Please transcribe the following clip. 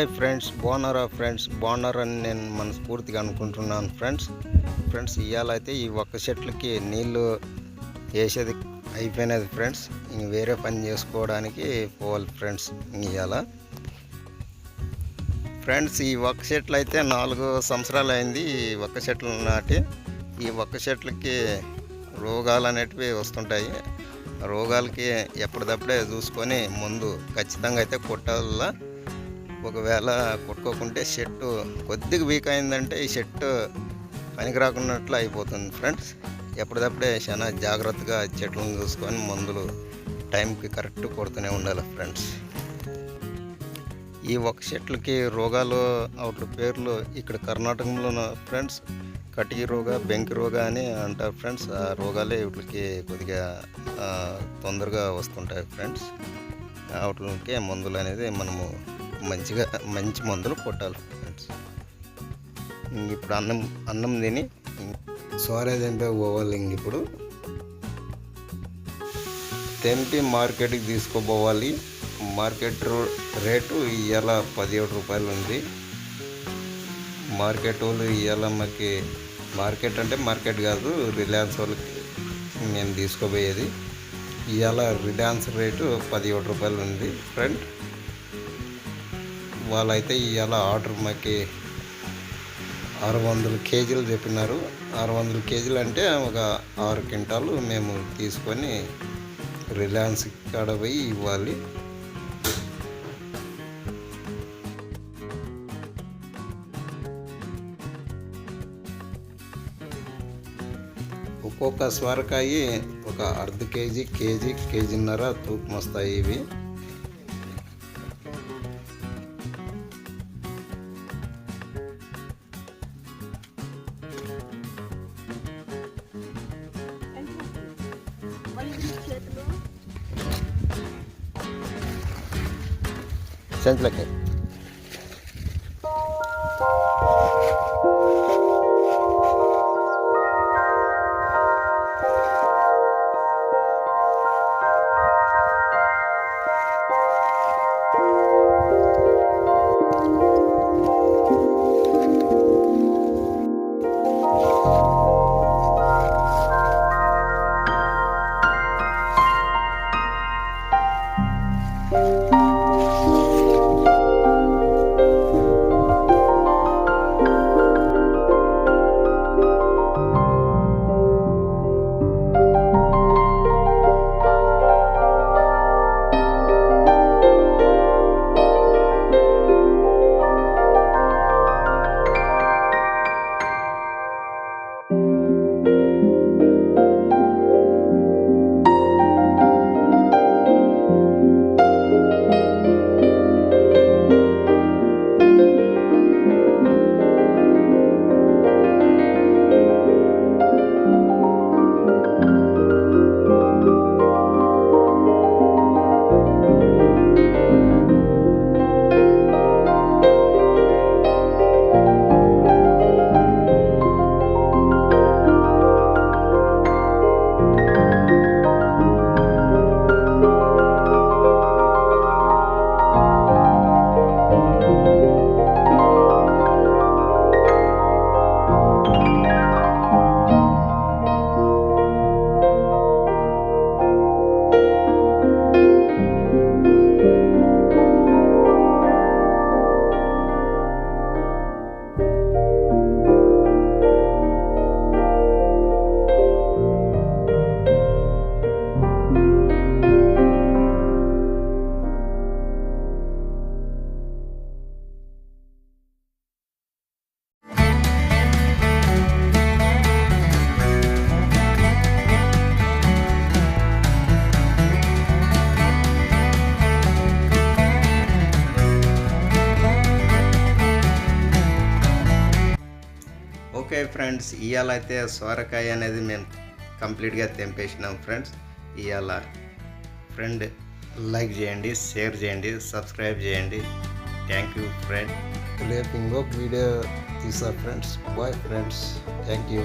Hi friends బాగున్నారా friends? బాగున్నారని నేను మనస్ఫూర్తిగా అనుకుంటున్నాను ఫ్రెండ్స్. ఫ్రెండ్స్ ఇవాళైతే ఈ ఒక్క చెట్లకి నీళ్ళు వేసేది అయిపోయినది ఫ్రెండ్స్. ఇంక వేరే పని చేసుకోవడానికి పోవాలి ఫ్రెండ్స్ ఇవాళ ఫ్రెండ్స్ ఈ ఒక్క చెట్లు అయితే నాలుగు సంవత్సరాలు అయింది ఈ ఒక్క చెట్లు నాటి. ఈ ఒక్క చెట్లకి రోగాలు అనేటివి వస్తుంటాయి. రోగాలకి ఎప్పటిదప్పుడే చూసుకొని ముందు ఖచ్చితంగా అయితే కొట్టాల. ఒకవేళ కొట్టుకోకుంటే చెట్టు కొద్దిగా వీక్ అయిందంటే ఈ చెట్టు పనికి రాకున్నట్లు అయిపోతుంది ఫ్రెండ్స్ ఎప్పటిదప్పుడే చాలా జాగ్రత్తగా చెట్లను చూసుకొని మందులు టైంకి కరెక్ట్ కొడుతూనే ఉండాలి ఫ్రెండ్స్ ఈ ఒక చెట్లకి రోగాలు వాటి పేర్లు ఇక్కడ కర్ణాటకలో ఫ్రెండ్స్ కటికి రోగ బెంకి రోగ అని అంటారు ఫ్రెండ్స్ ఆ రోగాలే వీటికి కొద్దిగా తొందరగా వస్తుంటాయి ఫ్రెండ్స్ వాటికి మందులు అనేది మనము మంచిగా మంచి మందులు కొట్టాలి ఫ్రెండ్స్ ఇంక ఇప్పుడు అన్నం అన్నం తిని సారీ తెంపే పోవాలి ఇంక ఇప్పుడు. తెంపి మార్కెట్కి తీసుకుపోవాలి. మార్కెట్ రో- రేటు ఇవాళ పదిహేడు రూపాయలు ఉంది. మార్కెట్ వాళ్ళు ఇవాళ మాకి మార్కెట్ అంటే మార్కెట్ కాదు రిలయన్స్ వాళ్ళకి మేము తీసుకోపోయేది. ఇవాళ రిలయన్స్ రేటు పదిహేడు రూపాయలు ఉంది ఫ్రెండ్ వాళ్ళైతే ఇవాళ ఆర్డర్ మాకి ఆరు వందల కేజీలు చెప్పినారు. ఆరు వందల కేజీలు అంటే ఒక ఆరు క్వింటాలు మేము తీసుకొని రిలయన్స్ కాడ పోయి ఇవ్వాలి. ఒక్కొక్క స్వరకాయ ఒక అర్ధ కేజీ కేజీ కేజీన్నర తూకం వస్తాయి ఇవి. सेंस लगे ఓకే ఫ్రెండ్స్ ఇవాళ అయితే సోరకాయ అనేది మేము కంప్లీట్గా తెంపేసినాం ఫ్రెండ్స్. ఇవాళ ఫ్రెండ్ లైక్ చేయండి షేర్ చేయండి సబ్స్క్రైబ్ చేయండి. Thank you friend. రేపు ఇంకొక వీడియో తీసా friends. Bye friends. Thank you.